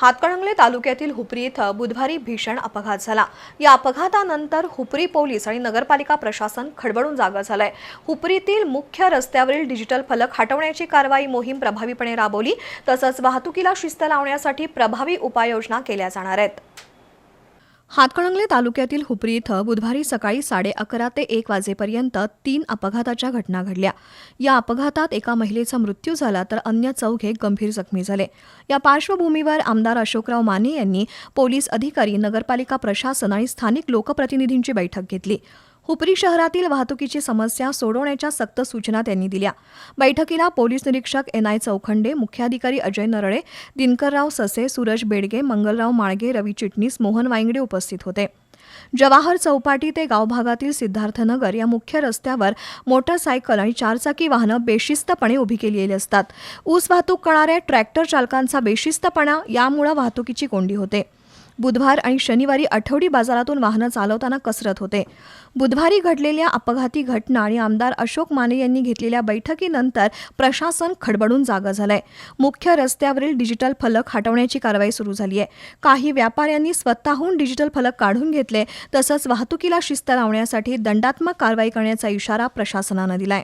हातकणंगले तालुक्यातील हुपरी इथं बुधवारी भीषण अपघात झाला. या अपघातानंतर हुपरी पोलीस आणि नगरपालिका प्रशासन खडबडून जागा झालंय. हुपरीतील मुख्य रस्त्यावरील डिजिटल फलक हटवण्याची कारवाई मोहीम प्रभावीपणे राबवली तसंच वाहतुकीला शिस्त लावण्यासाठी प्रभावी उपाययोजना केल्या जाणार आहेत. हातकणंगले तालुक्यातील हुपरी इथं बुधवारी सकाळी साडे अकरा ते एक वाजेपर्यंत तीन अपघाताच्या घटना घडल्या. या अपघातात एका महिलेचा मृत्यू झाला तर अन्य चौघे गंभीर जखमी झाले. या पार्श्वभूमीवर आमदार अशोकराव माने यांनी पोलीस अधिकारी नगरपालिका प्रशासन आणि स्थानिक लोकप्रतिनिधींची बैठक घेतली. हुपरी शहरातील वाहतुकीची समस्या सोडवण्याच्या सक्त सूचना त्यांनी दिल्या. बैठकीला पोलीस निरीक्षक एन. आय. चौखंडे मुख्याधिकारी अजय नरळे दिनकरराव ससे सूरज बेडगे मंगलराव माळगे रवी चिटणीस मोहन वांगडे उपस्थित होते. जवाहर चौपाटी ते गाव भागातील सिद्धार्थनगर या मुख्य रस्त्यावर मोटरसायकल आणि चारचाकी वाहनं बेशिस्तपणे उभी केलेली असतात. ऊस वाहतूक करणाऱ्या ट्रॅक्टर चालकांचा बेशिस्तपणा यामुळे वाहतुकीची कोंडी होते. बुधवार आणि शनिवारी आठवडी बाजारातून वाहनं चालवताना कसरत होते. बुधवारी घडलेल्या अपघाती घटना आणि आमदार अशोक माने यांनी घेतलेल्या बैठकीनंतर प्रशासन खडबडून जागा झालंय. मुख्य रस्त्यावरील डिजिटल फलक हटवण्याची कारवाई सुरू झाली आहे काही व्यापाऱ्यांनी स्वतःहून डिजिटल फलक काढून घेतले तसंच वाहतुकीला शिस्त लावण्यासाठी दंडात्मक कारवाई करण्याचा इशारा प्रशासनानं दिलाय.